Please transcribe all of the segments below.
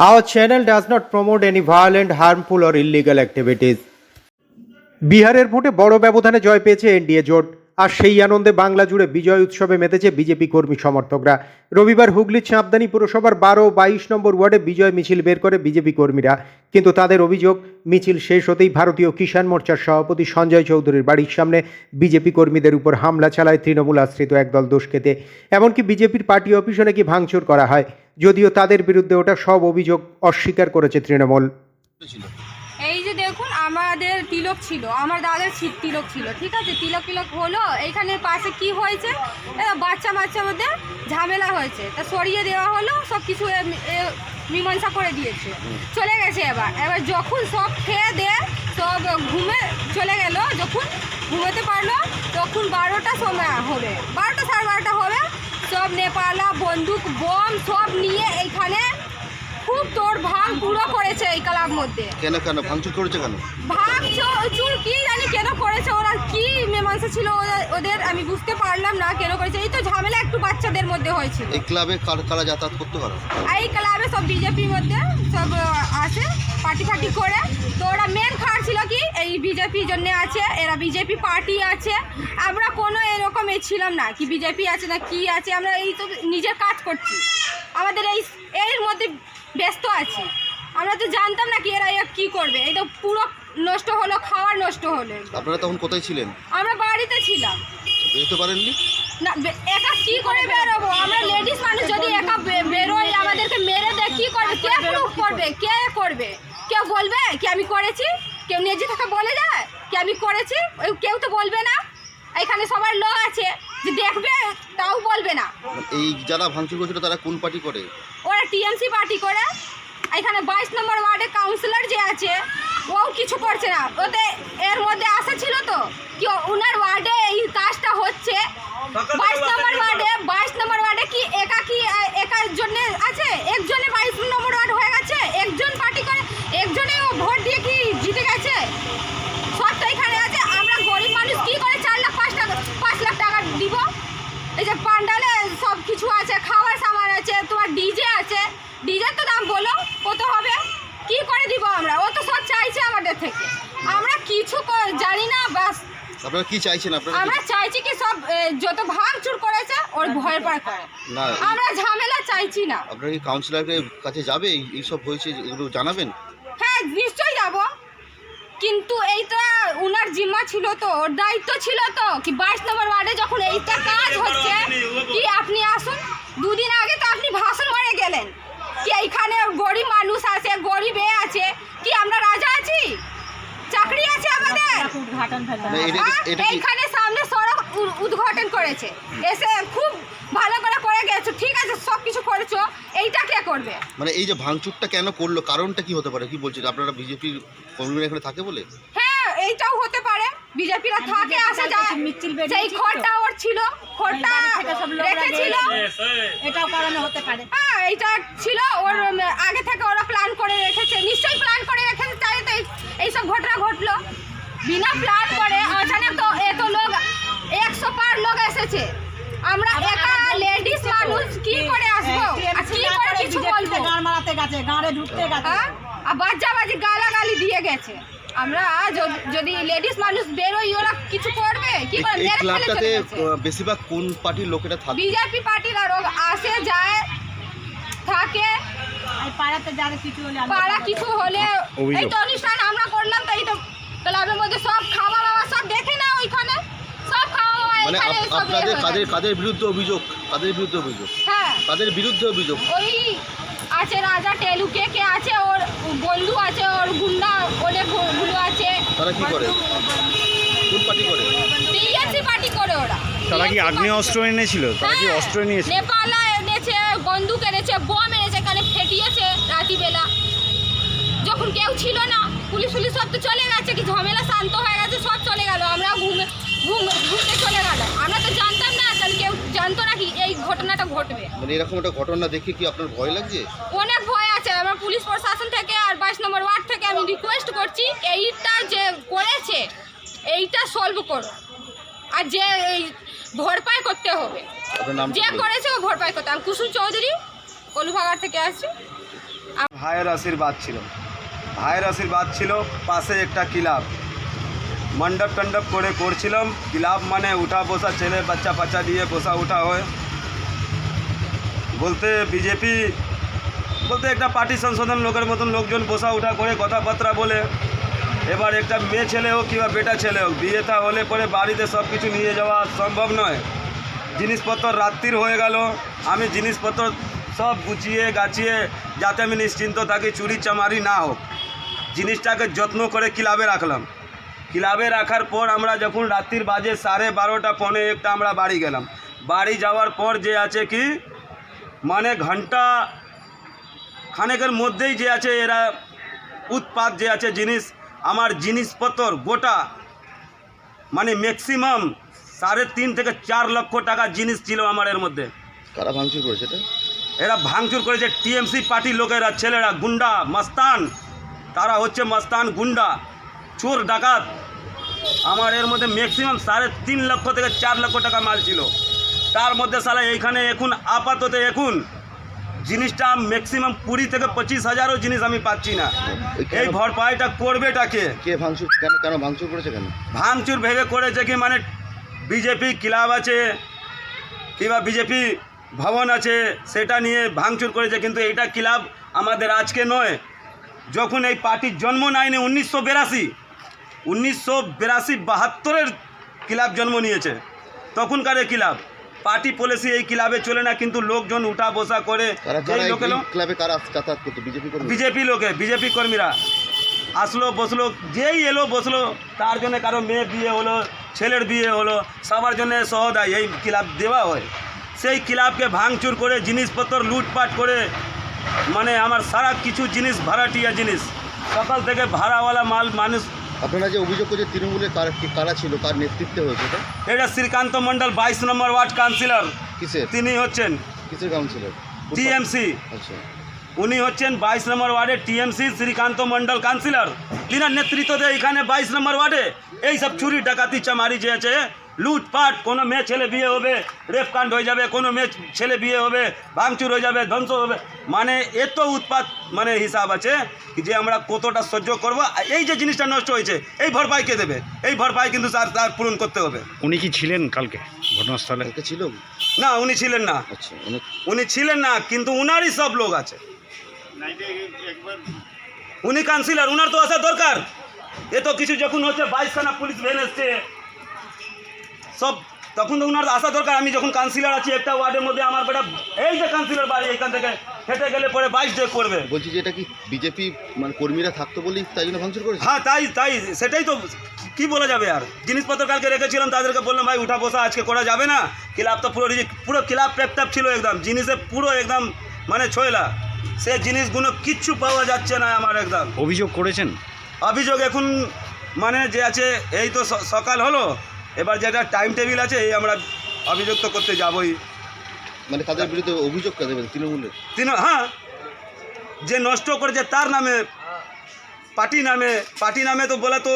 Our channel does not promote any violent, harmful, or illegal activities. বিহারের ভোটে বড় ব্যবধানে জয় পেয়েছে এনডিএ জোট। আর সেই আনন্দে বাংলা জুড়ে বিজয় উৎসবে মেতেছে বিজেপি কর্মী সমর্থকরা। রবিবার হুগলির চাঁদদানি পুরসভার বারো বাইশ নম্বর ওয়ার্ডে বিজয় মিছিল বের করে বিজেপি কর্মীরা। কিন্তু তাদের অভিযোগ মিছিল শেষ হতেই ভারতীয় কিষাণ মোর্চার সভাপতি সঞ্জয় চৌধুরীর বাড়ির সামনে বিজেপি কর্মীদের উপর হামলা চালায় তৃণমূল আশ্রিত একদল দোষকেতে এমনকি বিজেপির পার্টি অফিসে নাকি ভাঙচুর করা হয়। যদিও তাদের বিরুদ্ধে ওটা সব অভিযোগ অস্বীকার করেছে তৃণমূল। এই যে দেখুন, আমাদের তিলক ছিল, আমার দাদার তিলক ছিল, ঠিক আছে? তিলক তিলক হলো এইখানে পাশে কি হয়েছে? বাচ্চা বাচ্চা মধ্যে ঝামেলা হয়েছে। তা সরিয়ে দেওয়া হলো সব কিছু মীমাংসা করে দিয়েছে। চলে গেছে এবার। এবার যখন সব খেয়ে দেয়ে সব ঘুমে চলে গেল, যখন ঘুমোতে পারল, তখন বারোটা সময় হবে। বারোটা সাড়ে বারোটা হবে সব নেপালা বন্দুক বম সব নিয়ে এইখানে খুব তোর ভাঙ পুরো করেছে এই ক্লাব মধ্যে। কেন কেন? ভাঙচুর করেছে কেন? ভাঙচুর কি জানি কেন করেছে ওরা কি মীমাংসা ছিল ওদের- ওদের আমি বুঝতে পারলাম না কেন করেছে। এই তো ঝামেলা একটু বাচ্চাদের মধ্যে হয়েছিল। এই ক্লাবে কার কারা যাতায়াত করতে পারে? আর এই ক্লাবে সব বিজেপির মধ্যে সব আছে পার্টি ফার্টি করে। তো ওরা মেন খাট ছিল কি? এই বিজেপি জন্য আছে এরা বিজেপি পার্টি আছে। আমরা কোনো এরকম এ ছিলাম না কি বিজেপি আছে না কি আছে আমরা এই তো নিজের কাজ করছি। আমাদের এই এর মধ্যে ব্যস্ত আছি। আমরা তো জানতাম না কি এরা কি করবে। এই তো পুরো নষ্ট হলো খাওয়ার নষ্ট হলো। আপনারা তখন কোথায় ছিলেন? আমরা বাড়িতে ছিলাম। বেরোতে পারেননি? না একা কি করে বেরোবো? আমরা লেডিস মানুষ যদি একা বেরোই আমাদেরকে মেরে দেয় কি করবে? কে প্রুফ করবে? কে করবে? কেউ বলবে কি আমি করেছি? কেউ নিজে থেকে বলে যায় কি আমি করেছি? ওই কেউ তো বলবে না। এখানে সবার লোক আছে। যে দেখবে তাও বলবে না। এই যারা ভাঙচুর করেছিল তারা কোন পার্টি করে? ওরা টিএমসি পার্টি করে। এখানে বাইশ নম্বর ওয়ার্ডে কাউন্সিলর যে আছে ও কিছু করছে না। ওতে এর মধ্যে আশা ছিল তো কি ওনার উনার ওয়ার্ডে এই কাজটা হচ্ছে। বাইশ নম্বর ওয়ার্ডে বাইশ নম্বর ওয়ার্ডে কি একা কি একার জন্য আছে? একজনে বাইশ নম্বর ওয়ার্ড হয়ে গেছে একজন পার্টি করে একজনে ও ভোট দিয়ে কি জিতে গেছে সব তো এখানে আছে আমরা গরিব মানুষ কি করে চার লাখ পাঁচ টাকা পাঁচ লাখ টাকা দিব এই যে পান্ডালে সব কিছু আছে খাওয়ার সামান আছে তোমার ডিজে আছে ডিজের তো দাম বলো কত হবে কি করে দিব আমরা ও তো সব চাইছে আমাদের থেকে আমরা কিছু ক- জানি না বাস আপনারা কি চাইছেন? আপনারা আমরা চাইছি কি সব যত ভাঙচুর করেছে ওর ভয়ের পরে করে না। আমরা ঝামেলা চাইছি না। আপনারা কি কাউন্সিলরের কাছে যাবে? এই- এইসব হয়েছে এগুলো জানাবেন? হ্যাঁ নিশ্চয়ই যাব। কিন্তু এইটা উনার জিম্মা ছিল তো ওর দায়িত্ব ছিল তো কি বাইশ নম্বর ওয়ার্ডে যখন এইটা কাজ হচ্ছে কি আপনি আসুন? দুদিন আগে তো আপনি ভাষণ মারে গেলেন। কি এইখানে গরিব মানুষ আছে গরিব এ আছে কি আমরা রাজা আছি চাকরি আছে আমাদের না, এটা হ্যাঁ? কি- এটা কি এইখানে সামনে সড়ক উ- উদ্ঘাটন করেছে। এসে খুব ভালো করে করে গেছো ঠিক আছে সব কিছু করেছ এইটা কে করবে? মানে এই যে ভাঙচুরটা কেন করল কারণটা কি হতে পারে? কি বলছেন? আপনারা বিজেপির কর্মীরা এখানে থাকে বলে? হ্যাঁ এইটাও হতে পারে। বিজেপিরা থাকে আসে যায়। সেই খড়টা ওর ছিল খড়টা রেখেছিল। এটাও কারণে হতে পারে। হ্যাঁ এইটা ছিল ওর আগে থেকে ওরা প্ল্যান করে রেখেছে। নিশ্চয়ই প্ল্যান করে রেখেছে তাই তো এই- এইসব ঘটনা ঘটলো। বিনা প্ল্যান করে অচানক তো এত লোক একশো পার লোক এসেছে। আমরা একা লেডিস মানুষ কি করে আসব? আর কি করে কিছু বলব? গান মারাতে গেছে গাঁড়ে ঢুকতে গেছে। হ্যাঁ আর বাচ্চা বাজি গালাগালি দিয়ে গেছে। আমরা যদি- যদি লেডিস মানুষ বেরোই ওরা কিছু করবে? কি করে? মেরে ফেলে চলে গেছে। বেশিরভাগ কোন পার্টির লোকেরা থাকে? বিজেপি পার্টির আরও আসে যায় থাকে। এই পাড়াতে যারা কিছু হলে পাড়া কিছু হলে এই তো অনুষ্ঠান আমরা করলাম তো এই তো ক্লাবের মধ্যে সব খাওয়া দাওয়া সব দেখে না ওইখানে। সব খাওয়া দাওয়া মানে এখানে আপ- সব আপনাদের কাদের। কাদের বিরুদ্ধে অভিযোগ? কাদের বিরুদ্ধে অভিযোগ? হ্যাঁ। কাদের বিরুদ্ধে অভিযোগ? ওই আছে রাজা টেলুকে কে আছে ওর বন্ধু আছে ওর গুন্ডা অনেকগুলো আছে। তারা কি করে? কোন পার্টি করে? টিএমসি পার্টি করে ওরা। তারা কি TMC আগ্নেয় অস্ত্র এনেছিল? তারা কি হ্যাঁ, অস্ত্র নিয়েছিল নেপালা এনেছে বন্দুক এনেছে বম এনেছে এখানে ফেটিয়েছে রাতিবেলা যখন কেউ ছিল না পুলিশ পুলিশ সব তো চলে গেছে কি ঝামেলা শান্ত হয়ে গেছে সব চলে গেল। আমরা ঘুমে ঘুম ঘুরতে চলে গেল। আমরা তো জানতাম না তাহলে কেউ জানতো না কি এই ঘটনাটা ঘটবে। মানে এরকম একটা ঘটনা দেখে কি আপনার ভয় লাগছে? অনেক ভয় আছে। আমার পুলিশ প্রশাসন থেকে আর বাইশ নম্বর ওয়ার্ড থেকে আমি রিকোয়েস্ট করছি এইটা যে করেছে এইটা সলভ করো। আর যে এই ভরপাই করতে হবে। যে করেছে ও ভরপাই করতে আমি কুসুম চৌধুরী কলুভাগার থেকে আসছি। ভাইয়ের আশীর্বাদ ছিল। ভাইয়ের আশীর্বাদ ছিল, পাশে একটা ক্লাব। মণ্ডপ টণ্ডপ করে করছিলাম। ক্লাব মানে উঠা, বসা, ছেলে, বাচ্চা বাচ্চা দিয়ে বসা, উঠা, হয়। বলতে বিজেপি, বলতে একটা পার্টি সংশোধন লোকের মতন লোকজন বসা, উঠা করে কথাবার্তা বলে। এবার একটা মেয়ে ছেলে হোক কিংবা বেটা ছেলে হোক বিয়েটা হলে পরে বাড়িতে সব কিছু নিয়ে যাওয়া সম্ভব নয়। জিনিসপত্র রাত্রির হয়ে গেল। আমি জিনিসপত্র সব গুছিয়ে, গাছিয়ে, যাতে আমি নিশ্চিন্ত থাকি চুরি চামারি না হোক। জিনিসটাকে যত্ন করে ক্লাবে রাখলাম। ক্লাবে রাখার পর আমরা যখন রাত্রির বাজে সাড়ে বারোটা পৌনে একটা আমরা বাড়ি গেলাম। বাড়ি যাওয়ার পর যে আছে কি মানে ঘণ্টা খানেকের মধ্যেই যে আছে এরা উৎপাদ যে আছে জিনিস আমার জিনিসপত্র গোটা মানে ম্যাক্সিমাম সাড়ে তিন থেকে চার লক্ষ টাকা জিনিস ছিল আমার এর মধ্যে। কারা ভাঙচুর করেছে এটা? এরা ভাঙচুর করেছে টিএমসি পার্টির লোকেরা ছেলেরা গুন্ডা মস্তান তারা হচ্ছে মস্তান গুন্ডা চোর ডাকাত। আমার এর মধ্যে ম্যাক্সিমাম সাড়ে তিন লক্ষ থেকে চার লক্ষ টাকা মাল ছিল। তার মধ্যে সালা এইখানে এখন আপাতত এখন জিনিসটা ম্যাক্সিমাম কুড়ি থেকে পঁচিশ হাজারও জিনিস আমি পাচ্ছি না। এই ভরপাইটা করবে করবেটাকে কে ভাঙচুর কেন কেন ভাঙচুর করেছে কেন? ভাঙচুর ভেবে করেছে কি মানে বিজেপি ক্লাব আছে কিংবা বিজেপি ভবন আছে সেটা নিয়ে ভাঙচুর করেছে কিন্তু এটা ক্লাব আমাদের আজকে নয়। যখন এই পার্টির জন্ম নেয়নি উনিশশো বিরাশি উনিশশো বিরাশি বাহাত্তরের ক্লাব জন্ম নিয়েছে। তখনকার এই ক্লাব। পার্টি পলিসি এই ক্লাবে চলে না কিন্তু লোকজন উঠা বসা করে বিজেপি লোকে বিজেপি কর্মীরা। আসলো বসল যেই এলো বসল তার জন্য কারও মেয়ে বিয়ে হলো ছেলের বিয়ে হলো সবার জন্য সহদায় এই ক্লাব দেওয়া হয়। সেই ক্লাবকে ভাঙচুর করে জিনিসপত্র লুটপাট করে মানে আমার সারা কিছু জিনিস ভাড়াটিয়া জিনিস। সকাল থেকে ভাড়াওয়ালা মাল মানুষ আপনারা যে অভিযোগ করছে তৃণমূলে কারা কারা ছিল কার নেতৃত্বে হয়েছে এটা? এটা শ্রীকান্ত মণ্ডল বাইশ নম্বর ওয়ার্ড কাউন্সিলর। কিসের? তিনি হচ্ছেন কিসের কাউন্সিলর? টিএমসি। আচ্ছা। উনি হচ্ছেন বাইশ নম্বর ওয়ার্ডে টিএমসি শ্রীকান্ত মণ্ডল কাউন্সিলর। তিনার নেতৃত্ব দেয় এখানে বাইশ নম্বর ওয়ার্ডে। এই সব চুরি ডাকাতি চামারি যে আছে লুটপাট কোনো মেয়ে ছেলে বিয়ে হবে রেপ কাণ্ড হয়ে যাবে কোনো মেয়ে ছেলে বিয়ে হবে ভাঙচুর হয়ে যাবে ধ্বংস হবে। মানে এত উৎপাত মানে হিসাব আছে যে আমরা কতটা সহ্য করব। এই যে জিনিসটা নষ্ট হয়েছে এই ভরপাই কে দেবে? এই ভরপাই কিন্তু তার তার পূরণ করতে হবে। উনি কি ছিলেন কালকে ঘটনাস্থলে? ছিল না উনি ছিলেন না। আচ্ছা উনি ছিলেন না কিন্তু উনারই সব লোক আছে। উনি কাউন্সিলর উনার তো আসা দরকার। এত কিছু যখন হচ্ছে বাইশখানা পুলিশ ভ্যান এসছে সব তখন তো উনার আসা দরকার আমি যখন কাউন্সিলর আছি একটা ওয়ার্ডের মধ্যে আমার বেটা এই যে কাউন্সিলর বাড়ি এখান থেকে হেঁটে গেলে পরে বাইশ ডেক করবে। বলছি যে এটা কি বিজেপি মানে কর্মীরা থাকতো বলেই তাই জন্য ভাঙচুর করেছে? হ্যাঁ তাই তাই সেটাই তো কি বলা যাবে আর? জিনিসপত্র কালকে রেখেছিলাম তাদেরকে বললাম ভাই উঠা বসা আজকে করা যাবে না। ক্লাব তো পুরো পুরো ক্লাব প্যাপটাপ ছিল একদম জিনিসে পুরো একদম মানে ছয়লা। সে জিনিসগুলো কিচ্ছু পাওয়া যাচ্ছে না আমার একদম। অভিযোগ করেছেন? অভিযোগ এখন মানে যে আছে এই তো সকাল হলো এবার যেটা টাইম টেবিল আছে এই আমরা অভিযোগ তো করতে যাবই। মানে তাদের বিরুদ্ধে অভিযোগ কাদের বিরুদ্ধে? তৃণমূলের? তিনি হ্যাঁ। যে নষ্ট করেছে তার নামে পার্টি নামে পার্টি নামে তো বলা তো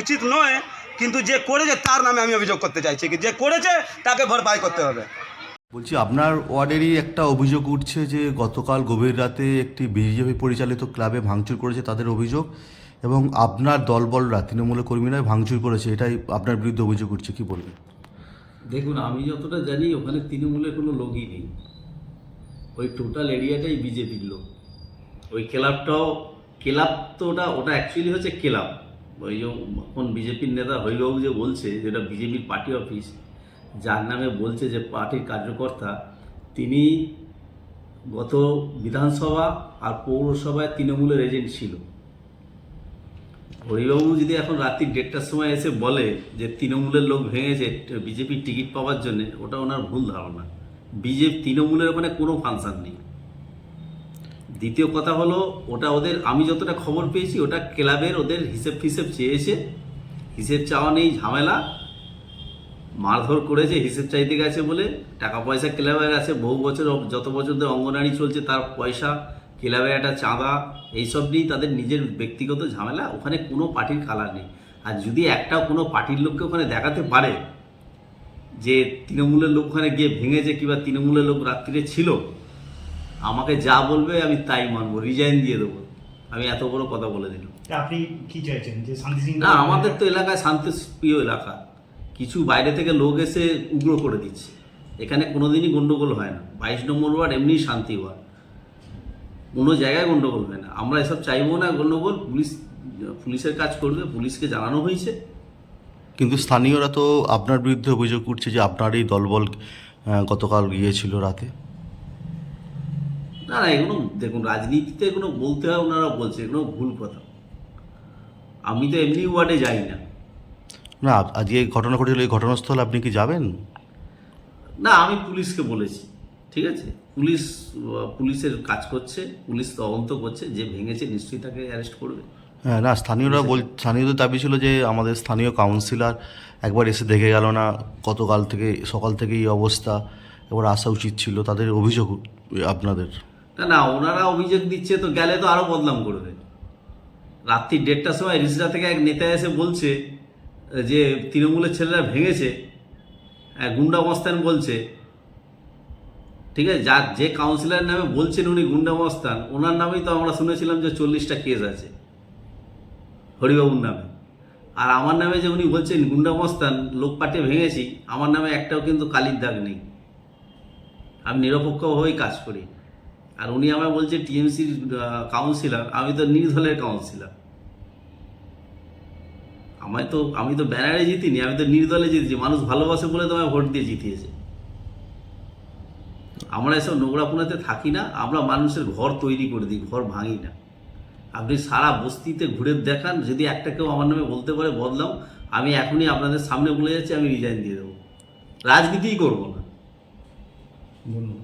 উচিত নয় কিন্তু যে করেছে তার নামে আমি অভিযোগ করতে চাইছি কি যে করেছে তাকে ভরপাই করতে হবে। বলছি আপনার ওয়ার্ডেরই একটা অভিযোগ উঠছে যে গতকাল গভীর রাতে একটি বিজেপি পরিচালিত ক্লাবে ভাঙচুর করেছে তাদের অভিযোগ। এবং আপনার দলবলরা, তৃণমূলের কর্মীরাই ভাঙচুর করেছে, এটাই আপনার বিরুদ্ধে অভিযোগ উঠছে, কি বলবেন? দেখুন, আমি যতটা জানি ওখানে তৃণমূলের কোনো লোকই নেই। ওই টোটাল এরিয়াটাই বিজেপির লোক। ওই ক্লাবটাও, ক্লাব তো ওটা ওটা অ্যাকচুয়ালি হচ্ছে ক্লাব। ওই যে এখন বিজেপির নেতা হরিবাবু যে বলছে যে ওটা বিজেপির পার্টি অফিস যার নামে বলছে যে পার্টির কার্যকর্তা, তিনি গত বিধানসভা আর পৌরসভায় তৃণমূলের এজেন্ট ছিল। হরিবাবু যদি এখন রাত্রি দেড়টার সময় এসে বলে যে তৃণমূলের লোক ভেঙেছে বিজেপির টিকিট পাওয়ার জন্য, ওটা ওনার ভুল ধারণা। বিজেপি তৃণমূলের ওখানে কোনো ফাংশন নেই। দ্বিতীয় কথা হলো, ওটা ওদের, আমি যতটা খবর পেয়েছি, ওটা ক্লাবের ওদের হিসেব ফিসেব চেয়েছে। হিসেব চাওয়া নেই, ঝামেলা। মারধর করেছে, হিসেব চাইতে গেছে বলে। টাকা পয়সা ক্লাবের আছে, বহু বছর যত বছর ধরে অঙ্গনারী চলছে, তার পয়সা ক্লাবের একটা চাঁদা এইসব নিয়েই তাদের নিজের ব্যক্তিগত ঝামেলা ওখানে কোনো পার্টির কালার নেই। আর যদি একটা কোনো পার্টির লোককে ওখানে দেখাতে পারে যে তৃণমূলের লোক ওখানে গিয়ে ভেঙেছে কিংবা তৃণমূলের লোক রাত্রিরে ছিল আমাকে যা বলবে আমি তাই মানবো রিজাইন দিয়ে দেবো। আমি এত বড় কথা বলে দিলাম। আপনি কি চাইছেন যে শান্তি সিং না আমাদের তো এলাকায় শান্তিপ্রিয় এলাকা। কিছু বাইরে থেকে লোক এসে উগ্র করে দিচ্ছে। এখানে কোনোদিনই গণ্ডগোল হয় না। বাইশ নম্বর ওয়ার্ড এমনি শান্তি ওয়ার্ড। কোনো জায়গায় গণ্ডগোল হয় না। আমরা এসব চাইব না গণ্ডগোল পুলিশ পুলিশের কাজ করবে পুলিশকে জানানো হয়েছে। কিন্তু স্থানীয়রা তো আপনার বিরুদ্ধে অভিযোগ করছে যে আপনারই দলবল আহ, গতকাল গিয়েছিল রাতে। না না এগুলো দেখুন রাজনীতিতে এগুলো বলতে হয় ওনারা বলছে এগুলো ভুল কথা। আমি তো এমনি ওয়ার্ডে যাই না। না আজকে এই ঘটনা ঘটেছিল এই ঘটনাস্থলে আপনি কি যাবেন? না আমি পুলিশকে বলেছি। ঠিক আছে? পুলিশ পুলিশের কাজ করছে পুলিশ তদন্ত করছে যে ভেঙেছে নিশ্চয়ই তাকে অ্যারেস্ট করবে। হ্যাঁ না স্থানীয়রা বল স্থানীয়দের দাবি ছিল যে আমাদের স্থানীয় কাউন্সিলর একবার এসে দেখে গেল না গতকাল থেকে সকাল থেকে এই অবস্থা। এবার আসা উচিত ছিল তাদের অভিযোগ আপনাদের? না না ওনারা অভিযোগ দিচ্ছে তো গেলে তো আরও বদনাম করবে। রাত্রি দেড়টার সময় রিসরা থেকে এক নেতা এসে বলছে যে তৃণমূলের ছেলেরা ভেঙেছে। হ্যাঁ, গুন্ডা মস্তান বলছে ঠিক আছে? যার যে কাউন্সিলরের নামে বলছেন উনি গুন্ডা মস্তান, ওনার নামেই তো আমরা শুনেছিলাম যে চল্লিশটা কেস আছে। হরিবাবুর নামে। আর আমার নামে যে উনি বলছেন গুন্ডা মস্তান, লোক পাটে ভেঙেছি, আমার নামে একটাও কিন্তু কালির দাগ নেই। আমি নিরপেক্ষভাবেই কাজ করি। আর উনি আমায় বলছে টিএমসির কাউন্সিলর আমি তো নির্দলের কাউন্সিলর আমায় তো আমি তো ব্যানারে জিতিনি, আমি তো নির্দলে জিতেছি। মানুষ ভালোবাসে বলে তো আমায় ভোট দিয়ে জিতিয়েছে। আমরা এসব নোংরাপোনাতে থাকি না, আমরা মানুষের ঘর তৈরি করে দিই, ঘর ভাঙি না। আপনি সারা বস্তিতে ঘুরে দেখান, যদি একটা কেউ আমার নামে বলতে পারে বদলাম আমি এখনই আপনাদের সামনে বলে যাচ্ছি, আমি রিজাইন দিয়ে দেবো। রাজনীতিই করব না। ধন্যবাদ।